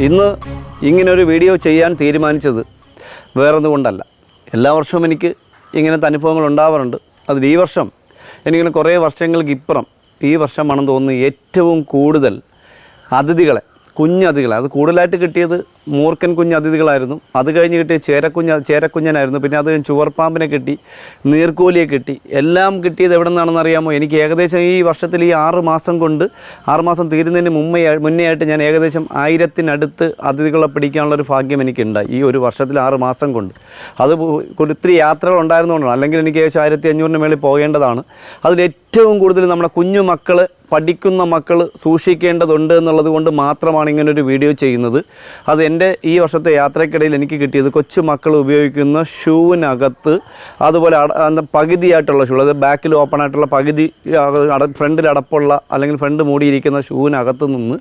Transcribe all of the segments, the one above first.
ഇന്ന് ഇങ്ങനൊരു വീഡിയോ ചെയ്യാൻ തീരുമാനിച്ചത് വേറൊന്നുകൊണ്ടല്ല. എല്ലാ വർഷവും എനിക്ക് ഇങ്ങനത്തെ അനുഭവങ്ങൾ ഉണ്ടാവാറുണ്ട്. അതിൽ ഈ വർഷം എനിക്കിങ്ങനെ കുറേ വർഷങ്ങൾക്ക് ഇപ്പുറം ഈ വർഷമാണെന്ന് തോന്നുന്നു ഏറ്റവും കൂടുതൽ അതിഥികളെ കുഞ്ഞതിഥികളെ അത് കൂടുതലായിട്ട് കിട്ടിയത് മൂർക്കൻ കുഞ്ഞതിഥികളായിരുന്നു അത് കഴിഞ്ഞ് കിട്ടിയ ചേരക്കുഞ്ഞ ചേരക്കുഞ്ഞനായിരുന്നു. പിന്നെ അത് ചുവർപ്പാമ്പിനെ കിട്ടി നീർക്കോലിയെ കിട്ടി. എല്ലാം കിട്ടിയത് എവിടെ നിന്നാണെന്ന് അറിയാമോ? എനിക്ക് ഏകദേശം ഈ വർഷത്തിൽ ഈ ആറ് മാസം കൊണ്ട് ആറ് മാസം തീരുന്നതിന് മുമ്പേ മുന്നേ ആയിട്ട് ഞാൻ ഏകദേശം ആയിരത്തിനടുത്ത് അതിഥികളെ പിടിക്കാനുള്ളൊരു ഭാഗ്യം എനിക്കുണ്ടായി ഈ ഒരു വർഷത്തിൽ ആറ് മാസം കൊണ്ട്. അത് ഒത്തിരി യാത്രകൾ ഉണ്ടായിരുന്നുകൊണ്ടാണ് അല്ലെങ്കിൽ എനിക്ക് ഏകദേശം ആയിരത്തി അഞ്ഞൂറിന് മേളിൽ പോകേണ്ടതാണ്. അതിൽ ഏറ്റവും കൂടുതൽ നമ്മുടെ കുഞ്ഞു മക്കൾ പഠിക്കുന്ന മക്കൾ സൂക്ഷിക്കേണ്ടതുണ്ട് എന്നുള്ളത് കൊണ്ട് മാത്രമാണ് ഇങ്ങനൊരു വീഡിയോ ചെയ്യുന്നത്. അത് എന്റെ ഈ വർഷത്തെ യാത്രക്കിടയിൽ എനിക്ക് കിട്ടിയത് കൊച്ചു മക്കൾ ഉപയോഗിക്കുന്ന ഷൂവിനകത്ത് അതുപോലെ പകുതിയായിട്ടുള്ള ഷൂ അത് ബാക്കിൽ ഓപ്പൺ ആയിട്ടുള്ള പകുതി ഫ്രണ്ടിൽ അടപ്പുള്ള അല്ലെങ്കിൽ ഫ്രണ്ട് മൂടിയിരിക്കുന്ന ഷൂവിനകത്ത് നിന്ന്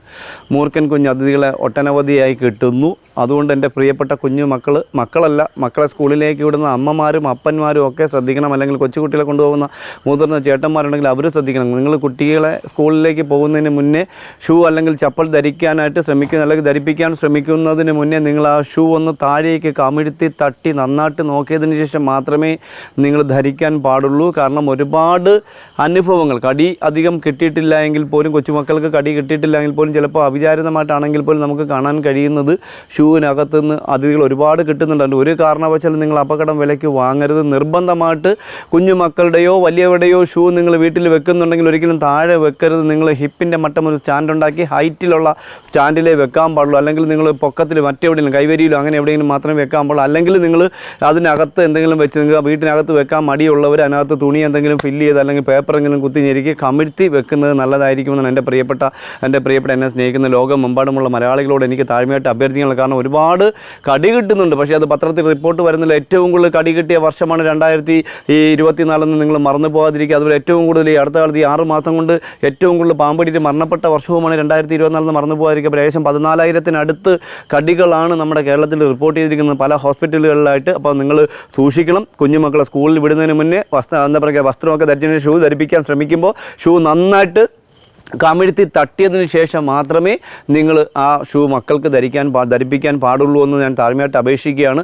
മൂർഖൻ കുഞ്ഞ് അതിഥികളെ ഒട്ടനവധിയായി കിട്ടുന്നു. അതുകൊണ്ട് എന്റെ പ്രിയപ്പെട്ട കുഞ്ഞു മക്കൾ മക്കളല്ല മക്കളെ സ്കൂളിലേക്ക് വിടുന്ന അമ്മമാരും അപ്പന്മാരും ഒക്കെ ശ്രദ്ധിക്കണം. അല്ലെങ്കിൽ കൊച്ചുകുട്ടികളെ കൊണ്ടുപോകുന്ന മുതിർന്ന ചേട്ടന്മാരുണ്ടെങ്കിൽ അവർ ശ്രദ്ധിക്കണം. നിങ്ങൾ കുട്ടികളെ സ്കൂളിലേക്ക് പോകുന്നതിന് മുന്നേ ഷൂ അല്ലെങ്കിൽ ചപ്പൽ ധരിക്കാനായിട്ട് ശ്രമിക്കുന്ന അല്ലെങ്കിൽ ധരിപ്പിക്കാൻ ശ്രമിക്കുന്നതിന് മുന്നേ നിങ്ങൾ ആ ഷൂ ഒന്ന് താഴേക്ക് കമിഴ്ത്തി തട്ടി നന്നായിട്ട് നോക്കിയതിന് ശേഷം മാത്രമേ നിങ്ങൾ ധരിക്കാൻ പാടുള്ളൂ. കാരണം ഒരുപാട് അനുഭവങ്ങൾ. കടി അധികം കിട്ടിയിട്ടില്ല എങ്കിൽ പോലും കൊച്ചുമക്കൾക്ക് കടി കിട്ടിയിട്ടില്ല എങ്കിൽ പോലും ചിലപ്പോൾ അവിചാരിതമായിട്ടാണെങ്കിൽ പോലും നമുക്ക് കാണാൻ കഴിയുന്നത് ഷൂവിനകത്ത് നിന്ന് അതിഥികൾ ഒരുപാട് കിട്ടുന്നുണ്ട്. ഒരു കാരണവശാലും നിങ്ങൾ അപകടം വിലയ്ക്ക് വാങ്ങരുത്. നിർബന്ധമായിട്ട് കുഞ്ഞു മക്കളുടെയോ വലിയവരുടെയോ ഷൂ നിങ്ങൾ വീട്ടിൽ വെക്കുന്നുണ്ടെങ്കിൽ ഒരിക്കലും താഴെ വെക്കരുത് നിങ്ങൾ ഹിപ്പിന്റെ മട്ടം ഒരു സ്റ്റാൻഡ് ഉണ്ടാക്കി ഹൈറ്റിലുള്ള സ്റ്റാൻഡിലേ വെക്കാൻ പാടുള്ളൂ. അല്ലെങ്കിൽ നിങ്ങൾ പൊക്കത്തിൽ മറ്റെവിടെയെങ്കിലും കൈവരിയിലോ അങ്ങനെ എവിടെയെങ്കിലും മാത്രമേ വെക്കാൻ പാടുള്ളൂ. അല്ലെങ്കിൽ നിങ്ങൾ അതിനകത്ത് എന്തെങ്കിലും വെച്ച് നിങ്ങൾക്ക് വീട്ടിനകത്ത് വെക്കാൻ മടിയുള്ളവർ അതിനകത്ത് തുണി എന്തെങ്കിലും ഫില്ല് ചെയ്ത് അല്ലെങ്കിൽ പേപ്പറെങ്കിലും കുത്തി ഞെരുക്കി കമിഴ്ത്തി വെക്കുന്നത് നല്ലതായിരിക്കുമെന്നാണ് എന്റെ പ്രിയപ്പെട്ട എന്റെ പ്രിയപ്പെട്ട എന്നെ സ്നേഹിക്കുന്ന ലോകമെമ്പാടുമുള്ള മലയാളികളോട് എനിക്ക് താഴ്മയായിട്ട് അഭ്യർത്ഥിക്കാനുള്ള കാരണം ഒരുപാട് കടി കിട്ടുന്നുണ്ട്. പക്ഷേ അത് പത്രത്തിൽ റിപ്പോർട്ട് വരുന്നില്ല. ഏറ്റവും കൂടുതൽ കടി കിട്ടിയ വർഷമാണ് രണ്ടായിരത്തി ഈ ഇരുപത്തിനാലെന്ന് നിങ്ങൾ മറന്നു പോകാതിരിക്കുക അതുപോലെ ഏറ്റവും കൂടുതൽ ഈ അടുത്ത കാലത്ത് ഈ ആറ് മാസം കൊണ്ട് ഏറ്റവും കൂടുതൽ പാമ്പടിയിട്ട് മരണപ്പെട്ട വർഷവുമാണ് രണ്ടായിരത്തി ഇരുപത്തിനാലെന്ന് മറന്നു പോകാതിരിക്കുക അപ്പോൾ ഏകദേശം പതിനാലായിരത്തിനടുത്ത് കടികളാണ് നമ്മുടെ കേരളത്തിൽ റിപ്പോർട്ട് ചെയ്തിരിക്കുന്നത്. പല ഹോസ്പിറ്റലുകളിലായിട്ട് അപ്പോൾ നിങ്ങൾ സൂക്ഷിക്കണം. കുഞ്ഞുമക്കളെ സ്കൂളിൽ വിടുന്നതിന് മുന്നേ വസ്ത്ര എന്താ പറയുക വസ്ത്രമൊക്കെ ധരിച്ചതിന് ഷൂ ധരിപ്പിക്കാൻ ശ്രമിക്കുമ്പോൾ ഷൂ നന്നായിട്ട് കമിഴ്ത്തി തട്ടിയതിന് ശേഷം മാത്രമേ നിങ്ങൾ ആ ഷൂ മക്കൾക്ക് ധരിക്കാൻ ധരിപ്പിക്കാൻ പാടുള്ളൂ എന്ന് ഞാൻ താഴ്മയായിട്ട് അപേക്ഷിക്കുകയാണ്.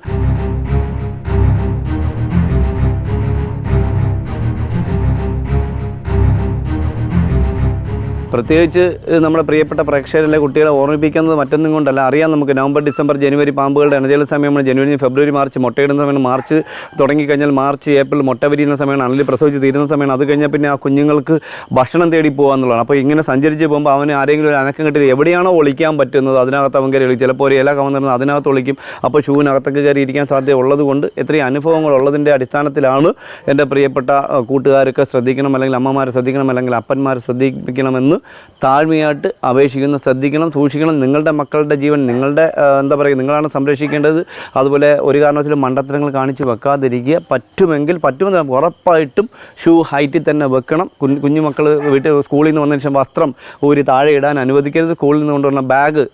പ്രത്യേകിച്ച് നമ്മുടെ പ്രിയപ്പെട്ട പ്രേക്ഷകരിലെ കുട്ടികളെ ഓർമ്മിപ്പിക്കുന്നത് മറ്റൊന്നും കൊണ്ടല്ല. അറിയാം നമുക്ക് നവംബർ ഡിസംബർ ജനുവരി പാമ്പുകളുടെ ഇണചേല സമയമാണ്. ജനുവരി ഫെബ്രുവരി മാർച്ച് മുട്ടയിടുന്ന സമയമാണ്. മാർച്ച് തുടങ്ങിക്കഴിഞ്ഞാൽ മാർച്ച് ഏപ്രിൽ മുട്ട വിരിയുന്ന സമയമാണ്. അണലി പ്രസവിച്ച് തീരുന്ന സമയമാണ്. അത് കഴിഞ്ഞാൽ പിന്നെ ആ കുഞ്ഞുങ്ങൾക്ക് ഭക്ഷണം തേടി പോകുക എന്നുള്ളതാണ് അപ്പോൾ ഇങ്ങനെ സഞ്ചരിച്ച് പോകുമ്പോൾ അവന് ആരെങ്കിലും ഒരു അനക്കം കിട്ടി എവിടെയാണോ ഒളിക്കാൻ പറ്റുന്നത് അതിനകത്ത് അവൻ കയറി ചിലപ്പോൾ ഒരു ഇല കവന്നിരുന്നത് അതിനകത്ത് ഒളിക്കും. അപ്പോൾ ഷൂവിനകത്തൊക്കെ കയറി ഇരിക്കാൻ സാധ്യത ഉള്ളതുകൊണ്ട് എത്രയും അനുഭവങ്ങൾ ഉള്ളതിന്റെ അടിസ്ഥാനത്തിലാണ് എന്റെ പ്രിയപ്പെട്ട കൂട്ടുകാരൊക്കെ ശ്രദ്ധിക്കണം അല്ലെങ്കിൽ അമ്മമാരെ ശ്രദ്ധിക്കണം അല്ലെങ്കിൽ അപ്പന്മാരെ ശ്രദ്ധിക്കണമെന്ന് താഴ്മയായിട്ട് അപേക്ഷിക്കുന്നു ശ്രദ്ധിക്കണം സൂക്ഷിക്കണം. നിങ്ങളുടെ മക്കളുടെ ജീവൻ നിങ്ങളുടെ എന്താ പറയുക നിങ്ങളാണ് സംരക്ഷിക്കേണ്ടത്. അതുപോലെ ഒരു കാരണവശാലും മണ്ടത്തരങ്ങൾ കാണിച്ച് വെക്കാതിരിക്കുക. പറ്റുമെങ്കിൽ പറ്റുമെന്ന് ഉറപ്പായിട്ടും ഷൂ ഹൈറ്റിൽ തന്നെ വെക്കണം. കുഞ്ഞു മക്കൾ വീട്ടിൽ സ്കൂളിൽ നിന്ന് വന്നതിന് ശേഷം വസ്ത്രം ഊരി താഴെ ഇടാൻ അനുവദിക്കരുത്. സ്കൂളിൽ നിന്ന് കൊണ്ടുവരുന്ന ബാഗ്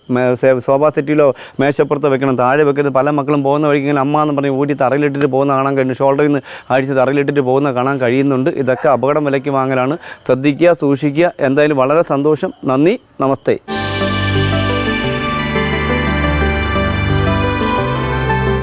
സോഫാ സെറ്റിലോ മേശപ്പുറത്തോ വെക്കണം. താഴെ വെക്കരുത്. പല മക്കളും പോകുന്ന വഴിക്ക് ഇങ്ങനെ അമ്മ എന്ന് പറഞ്ഞ് ഊരി തറയിലിട്ടിട്ട് പോകുന്ന കാണാൻ കഴിഞ്ഞു ഷോൾഡറിൽ നിന്ന് അഴിച്ച് തറയിലിട്ടിട്ട് പോകുന്ന കാണാൻ കഴിയുന്നുണ്ട്. ഇതൊക്കെ അപകടം വിലയ്ക്ക് വാങ്ങലാണ്. ശ്രദ്ധിക്കുക സൂക്ഷിക്കുക. എന്തായാലും വളരെ സന്തോഷം. നന്ദി. നമസ്തേ.